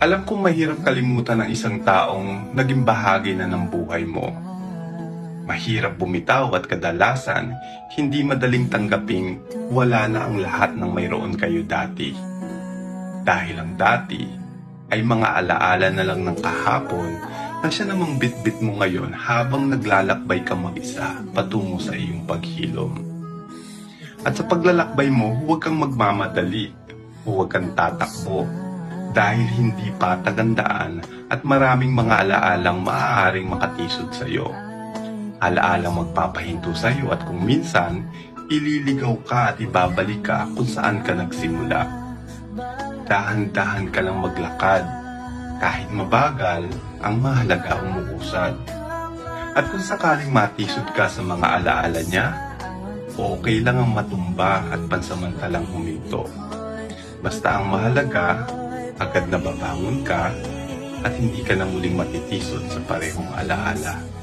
Alam kong mahirap kalimutan ng isang taong naging bahagi na ng buhay mo. Mahirap bumitaw at kadalasan, hindi madaling tanggaping wala na ang lahat ng mayroon kayo dati. Dahil ang dati ay mga alaala na lang ng kahapon na siya namang bitbit mo ngayon habang naglalakbay ka mag-isa patungo sa iyong paghilom. At sa paglalakbay mo, huwag kang magmamadali, huwag kang tatakbo, dahil hindi pa tagandaan at maraming mga alaalang maaaring makatisod sa iyo. Alaalang magpapahinto sa iyo at kung minsan, ililigaw ka at ibabalik ka kung saan ka nagsimula. Dahan-dahan ka lang maglakad. Kahit mabagal, ang mahalaga umuusad. At kung sakaling matisod ka sa mga alaala niya, okay lang ang matumba at pansamantalang huminto. Basta ang mahalaga, agad na babangon ka at hindi ka na muling matitisod sa parehong alaala.